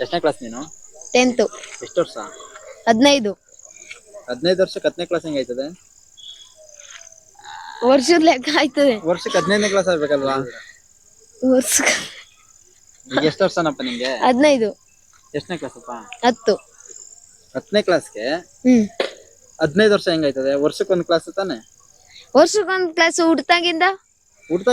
ಎಷ್ಟನೇ ಕ್ಲಾಸ್ ನೀನು? ಟೆಂತ್ ಎಷ್ಟು ವರ್ಷ? ಹದಿನೈದು. ಹದಿನೈದು ವರ್ಷಕ್ಕೆ ಹತ್ತನೇ ಕ್ಲಾಸ್ ಹೆಂಗೈತದೆ ವರ್ಷದ ಲೆಕ್ಕ ಆಯ್ತದೆ. ವರ್ಷಕ್ಕೆ ಹದಿನೈದನೇ ಕ್ಲಾಸ್ ಆಗ್ಬೇಕಲ್ವಾ? ವರ್ಷ ಈಗ ಎಷ್ಟು ವರ್ಷನಪ್ಪ ನಿಂಗೆ? ಹದಿನೈದು. ಎಷ್ಟನೇ ಕ್ಲಾಸ್ ಅಪ್ಪ? ಹತ್ತು. ಹತ್ತನೇ ಕ್ಲಾಸ್ಗೆ ಹ್ಮ್. ಹದಿನೈದು ವರ್ಷ ಹೆಂಗೈತದೆ ವರ್ಷಕ್ಕೆ ಒಂದು ಕ್ಲಾಸ್ ತಾನೆ? ವರ್ಷಕ್ಕೊಂದ್ ಕ್ಲಾಸ್ ಹುಡ್ತಾಗಿಂದ ಹುಡ್ತಾ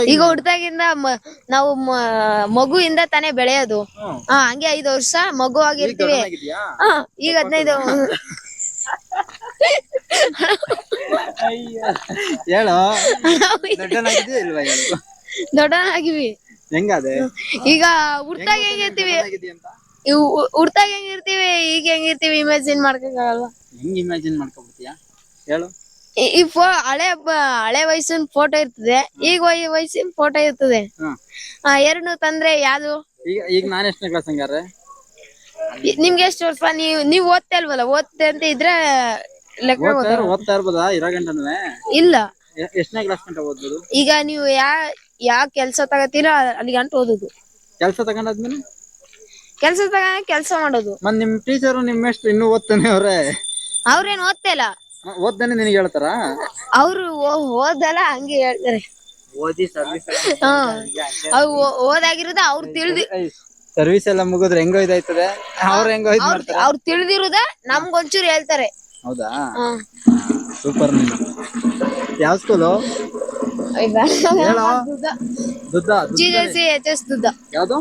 ಈಗ ಹುಡ್ತಾಗಿಂದ ಮ- ನಾವು ಮ- ಮಗುವಿಂದ ತಾನೇ ಬೆಳೆಯೋದು. ಹ್ಮ್. ಹಾ ಹಂಗೆ ಐದು ವರ್ಷ ಮಗು ಆಗಿರ್ತೀವಿ. ಆಗಿದ್ಯಾ ಹಾ ಈಗ ಹದಿನೈದು. ಹೇಳು? ದೊಡ್ಡನಾಗಿದ್ಯಾ ಇಲ್ವಾ ಹೇಳು? ದೊಡ್ಡನಾಗಿವಿ ಹೆಂಗದೆ? ಈಗ ಹುಡ್ತಾಗ ಹೆಂಗಿರ್ತೀವಿ. ದೊಡ್ಡನಾಗಿದ್ಯಾ ಅಂತ? ಇವ್ ಹು- ಹುಡ್ತಾಗ ಹೆಂಗಿರ್ತೀವಿ ಈಗ ಹೆಂಗಿರ್ತೀವಿ ಇಮ್ಯಾಜಿನ್ ಮಾಡ್ಕೊಳಲ್ವಾ ಹೆಂಗ್ ಇಮ್ಯಾಜಿನ್ ಮಾಡ್ಕೊಬಿಡ್ತೀಯಾ? ಹೇಳು. ಈ- ಈ ಫೋ ಹಳೆ ಬ- ಹಳೆ ವಯಸ್ಸಿನ ಫೋಟೋ ಇರ್ತದೆ. ಈಗ ವಯ- ವಯಸ್ಸಿನ ಫೋಟೋ ಇರ್ತದೆ. ಹ್ಮ್ ಆ ಎರಡು ತಂದ್ರೆ ಯಾವ್ದು? ಈಗ ಈಗ ನಾನು ಎಷ್ಟನೇ ಕ್ಲಾಸ್ ಹಂಗಾರೆ? ಇ- ನಿಮ್ಗೆ ಎಷ್ಟು ವರ್ಷ? ನೀವು ನೀವ್ ಓದ್ತಾ ಇಲ್ವಲ್ಲ? ಓದ್ತೆ ಅಂತ ಇದ್ರೆ ಲೆಕ್ಕ ಓದ್ತಾ ಗೊತ್ತಾಗಲ್ಲ. ಇರೋ- ಓದ್ತಾ ಇರ್ಬೋದಾ? ಇರೋ ಗಂಟನೂ ಇಲ್ಲ ಎಷ್ಟನೇ ಕ್ಲಾಸ್ ಗಂಟ ಓದ್ಬೋದು? ಈಗ ನೀವು ಯಾ ಯಾವ ಕೆಲ್ಸ ತಗತೀರ ಅಲ್ಲಿಗೆ ಗಂಟ ಓದುದು. ಕೆಲಸ ತಗೊಂಡಾದ್ಮೇಲೆ? ಕೆಲ್ಸ ತಗ ಕೆಲ್ಸ ಮಾಡೋದು. ಮತ್ತೆ ನಿಮ್ ಟೀಚರ್ ನಿಮ್ ಎಷ್ಟು ಇನ್ನೂ ಓದ್ತಾನೆ ಅವ್ರೆ? ಅವ್ರೇನ್ ಓದ್ತಾ ಇಲ್ಲ. ಓದ್ತಾನೆ ನಿನಗೆ ಹೇಳ್ತಾರ? ಅವ್ರು ಓ- ಓದಲ್ಲ ಹಂಗೆ ಹೇಳ್ತಾರೆ. ಓದಿ ಸರ್ವಿಸ್ ಹಾ ಅವ್ರು ಓದಾಗಿರೋದ ಅವ್ರು ತಿಳ್ದಿ ಸರ್ವಿಸ್ ಎಲ್ಲ ಮುಗಿದ್ರೆ ಹೆಂಗೋ ಇದಾಯ್ತದೆ ಅವ್ರ ಹೆಂಗೋ ಇದ್ ಅವ್ರ್ ಮಾಡ್ತಾರೆ? ಅವ್ರು ತಿಳಿದಿರುದ ನಮ್ಗೊಂಚೂರು ಹೇಳ್ತಾರೆ. ಹೌದಾ? ಹಾ. ಸೂಪರ್ ನೀನು. ಯಾವ ಸ್ಕೂಲು ಹೇಳೋ? Dudda. G C H S Dudda. ಯಾವ್ದು?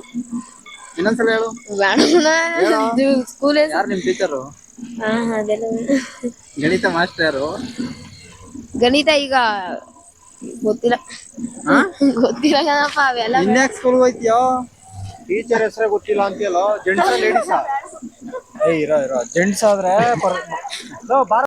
ಇನ್ನೊಂದ್ಸಲ ಹೇಳು. ಸ್ಕೂಲ್ ಯಾರು ನಿಮ್ ಟೀಚರು ಹಾ ಗಣಿತ ಮಾಸ್ಟರ್? ಗಣಿತ ಈಗ ಗೊತ್ತಿಲ್ಲ. ಗೊತ್ತಿಲ್ಲ ಕಣಪ್ಪ ಅವೆಲ್ಲ ಇನ್ಯಾಕ್ ಸ್ಕೂಲ್ ಹೋಯ್ತಿಯೋ? ಟೀಚರ್ ಹೆಸರೇ ಗೊತ್ತಿಲ್ಲ ಅಂತೀಯಲ್ಲ? ಜೆಂಟ್ಸ್ ಲೇಡೀಸ್ ಏ ಇರೋ ಇರೋ. ಜೆಂಟ್ಸ್ ಆದ್ರೆ ಪರ್- ಲೋ, ಬಾರ.